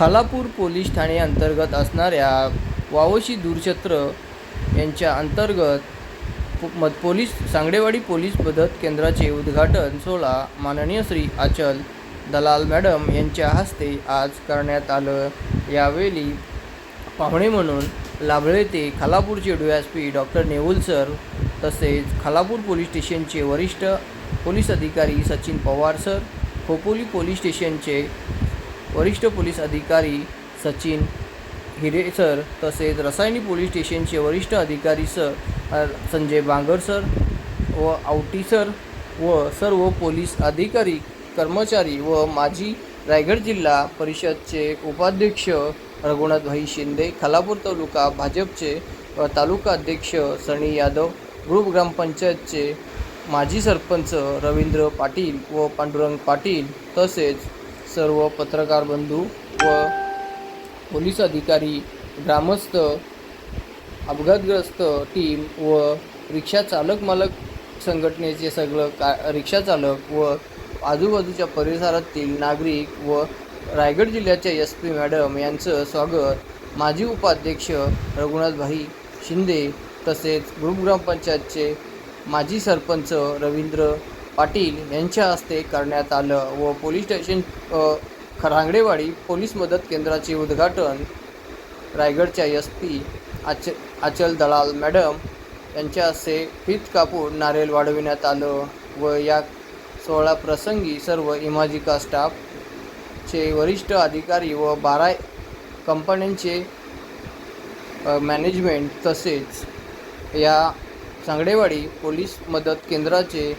Khalapur police Thane अंतर्गत असणाऱ्या वावशी दूरक्षेत्र यांच्या अंतर्गत पो- पोलीस सांगडेवाडी पोलीस मदत केंद्राचे उद्घाटन सोहळा माननीय श्री आचल दलाल मॅडम यांच्या हस्ते आज करण्यात आलं. यावेळी पाहुणे म्हणून लाभळे ते खालापूरचे do. S P doctor Nehul sir तसेच खालापूर पोलीस स्टेशनचे वरिष्ठ पोलीस अधिकारी सचिन पवार सर खोपोली पोलीस स्टेशनचे वरिष्ठ पोलीस अधिकारी सचिन हिरे सर तसेच रसायनी पोलीस स्टेशनचे वरिष्ठ अधिकारी सर संजय बांगर सर व आवटी सर व सर्व पोलीस अधिकारी कर्मचारी व माजी रायगड जिल्हा परिषदचे उपाध्यक्ष रघुनाथभाई शिंदे खालापूर तालुका भाजपचे अ, तालुका अध्यक्ष सनी यादव ग्रुप ग्रामपंचायतचे माजी सरपंच रवींद्र पाटील व पांडुरंग पाटील तसेच सर्व पत्रकार बंधू व पोलीस अधिकारी ग्रामस्थ अपघातग्रस्त टीम व रिक्षा चालक मालक संघटनेचे सगळं का रिक्षा चालक व आजूबाजूच्या परिसरातील नागरिक व रायगड जिल्ह्याच्या एस पी मॅडम यांचं स्वागत. माजी उपाध्यक्ष रघुनाथभाई शिंदे तसेच ग्रुप ग्रामपंचायतचे माजी सरपंच रवींद्र पाटील यांच्या हस्ते करण्यात आलं व पोलीस स्टेशन खरांगडेवाडी पोलीस मदत केंद्राचे उद्घाटन रायगडच्या एस पी आच आचल दलाल मॅडम यांच्या हस्ते फीत कापून नारेल वाढविण्यात आलं व या सोहळा प्रसंगी सर्व इमाजिका स्टाफचे वरिष्ठ अधिकारी व बारा कंपन्यांचे मॅनेजमेंट तसेच या सांगडेवाडी पोलीस मदत केंद्राचे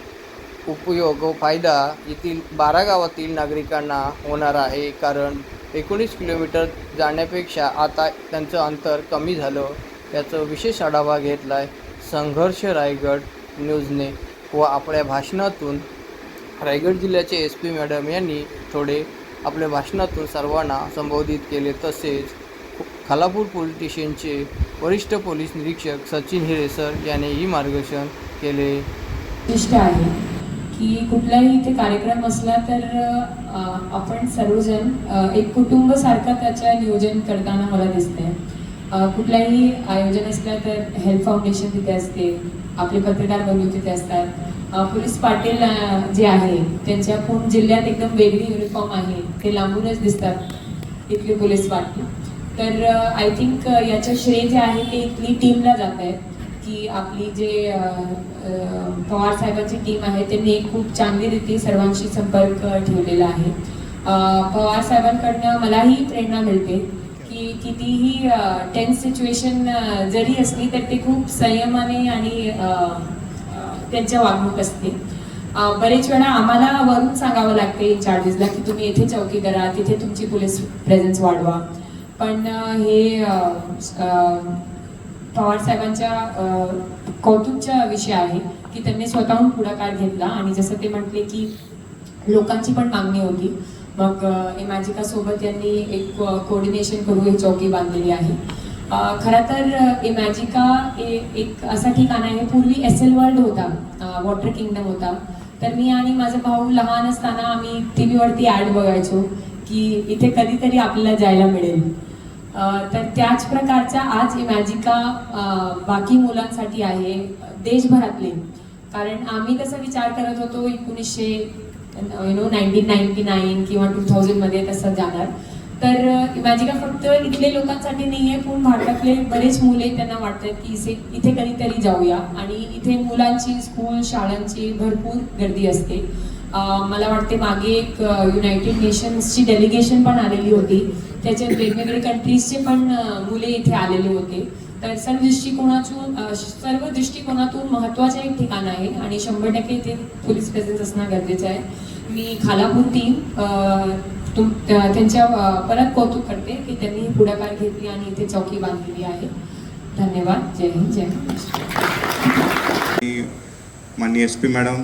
उपयोग व फायदा येथील बारा गावातील नागरिकांना होणार आहे. कारण एकोणीस किलोमीटर जाण्यापेक्षा आता त्यांचं अंतर कमी झालं. याचं विशेष आढावा घेतला आहे संघर्ष रायगड न्यूजने व आपल्या भाषणातून रायगड जिल्ह्याचे एस पी मॅडम यांनी थोडे आपल्या भाषणातून सर्वांना संबोधित केले. तसेच खालापूर पोलीस स्टेशनचे वरिष्ठ पोलीस निरीक्षक सचिन हिरेसर यांनीही मार्गदर्शन केले. आहे. की कुठलाही इथे कार्यक्रम असला तर आपण सर्वजण एक कुटुंबसारखा त्याच्या नियोजन करताना मला दिसतंय. कुठलाही आयोजन असलं तर हेल्थ फाउंडेशन तिथे असते आपले पत्रकार बंधू तिथे असतात. पुलिस पोलीस पाटील जे आहे त्यांच्या पूर्ण जिल्ह्यात एकदम वेगळी युनिफॉर्म आहे ते लांबूनच दिसतात इथले पोलीस पाटील. तर आय थिंक याचं श्रेय जे आहे ते इथली टीमला जात आहे की आपली जे पवार साहेबांची टीम आहे त्यांनी एक खूप चांगली रीती सर्वांशी संपर्क ठेवलेला आहे. पवार साहेबांकडनं मलाही प्रेरणा मिळते की कितीही टेन्स सिच्युएशन जरी असली तर ते खूप संयमाने आणि त्यांच्या वागणूक असते. बरेच वेळा आम्हाला वरून सांगावं लागते इन्चार्जेसला की तुम्ही येथे चौकी करा तिथे तुमची पोलीस प्रेझेन्स वाढवा. पण हे पवार साहेबांच्या कौतुकच्या विषय आहे की त्यांनी स्वतःहून पुढाकार घेतला आणि जसं ते म्हटले की लोकांची पण मागणी होती. मग इमॅजिका सोबत यांनी एक कोऑर्डिनेशन करून ही चौकी बांधलेली आहे. खरं तर इमॅजिका एक असा ठिकाण आहे पूर्वी एस एल वर्ल्ड होता वॉटर किंगडम होता. तर मी आणि माझा भाऊ लहान असताना आम्ही टी व्हीवरती ॲड बघायचो की इथे कधीतरी आपल्याला जायला मिळेल. तर त्याच प्रकारचा आज इमॅजिका बाकी मुलांसाठी आहे देशभरातले. कारण आम्ही तसा विचार करत होतो एकोणीसशे you know nineteen ninety nine किंवा टू थाउजंडमध्ये तसं जाणार. तर इमॅजिका फक्त इथले लोकांसाठी नाही आहे पण भारतातले बरेच मुले त्यांना वाटतात की इथे इथे कधीतरी जाऊया. आणि इथे मुलांची स्कूल शाळांची भरपूर गर्दी असते. मला वाटते मागे एक युनायटेड नेशन्सची डेलिगेशन पण आलेली होती. त्याच्यात वेगवेगळे कंट्रीजचे पण मुले इथे आलेले होते. तर सर्व दृष्टिकोनातून सर्व दृष्टिकोनातून महत्त्वाचं एक ठिकाण आहे आणि शंभर टक्के इथे पोलीस प्रेझेन्स असणं गरजेचं आहे. मी खालापूर टीम तुम त्यांच्या परत कौतुक करते की त्यांनी पुढाकार घेतली आणि इथे चौकी बांधलेली आहे. धन्यवाद. जय हिंद जय महाराष्ट्र. माननीय एस पी मॅडम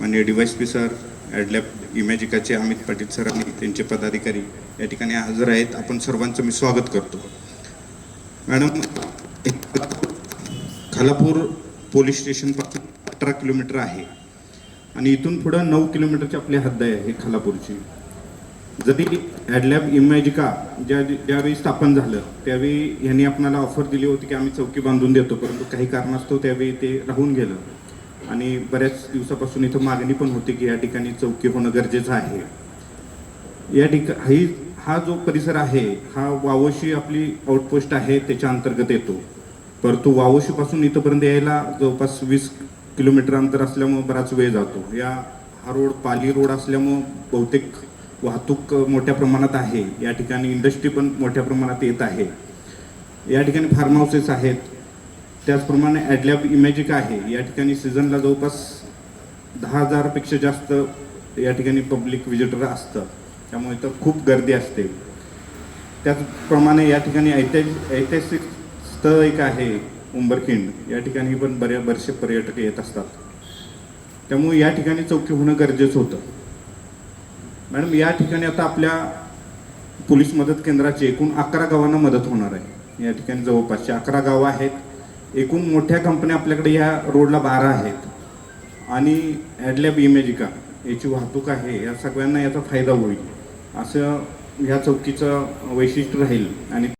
माननीय D Y P sir Adlabs इमॅजिकाचे Amit Patil sir आणि त्यांचे पदाधिकारी या ठिकाणी हजर आहेत. आपण सर्वांचं मी स्वागत करतो. मॅडम खालापूर पोलीस स्टेशनपासून अठरा किलोमीटर आहे आणि इथून पुढं नऊ किलोमीटरची आपली हद्द आहे खालापूरची. जरी ॲडलॅब इमॅजिका ज्या ज्यावेळी स्थापन झालं त्यावेळी यांनी आपणाला ऑफर दिली होती की आम्ही चौकी बांधून देतो परंतु काही कारणास्तव त्यावेळी ते राहून गेलं. आणि बऱ्याच दिवसापासून इथं मागणी पण होती की या ठिकाणी चौकी होणं गरजेचं आहे. या ठिका ही हा जो परिसर आहे हा वावोशी आपली आउटपोस्ट आहे त्याच्या अंतर्गत येतो. परंतु वावोशीपासून इथंपर्यंत यायला जवळपास वीस किलोमीटर अंतर असल्यामुळं बराच वेळ जातो. या हा रोड पाली रोड असल्यामुळं बहुतेक वाहतूक मोठ्या प्रमाणात आहे. या ठिकाणी इंडस्ट्री पण मोठ्या प्रमाणात येत आहे. या ठिकाणी फार्म हाऊसेस आहेत. त्याचप्रमाणे ॲडलॅब इमॅजिक आहे. या ठिकाणी सीझनला जवळपास दहा हजारपेक्षा जास्त या ठिकाणी पब्लिक विजिटर असतं त्यामुळे तर खूप गर्दी असते. त्याचप्रमाणे या ठिकाणी ऐतिहासिक ऐतिहासिक स्थळ एक आहे उंबरखिंड. या ठिकाणी पण बऱ्या बरेचसे पर्यटक येत असतात. त्यामुळे या ठिकाणी चौकी होणं गरजेचं होतं. मॅडम या ठिकाणी आता आपल्या पोलीस मदत केंद्राची एकूण अकरा गावांना मदत होणार आहे. या ठिकाणी जवळपासचे अकरा गावं आहेत. एकूण मोठ्या कंपन्या आपल्याकडे या रोडला बारा आहेत. आणि ॲडलॅब इमेजिका याची वाहतूक आहे या सगळ्यांना याचा फायदा होईल. असं ह्या चौकीचं वैशिष्ट्य राहील आणि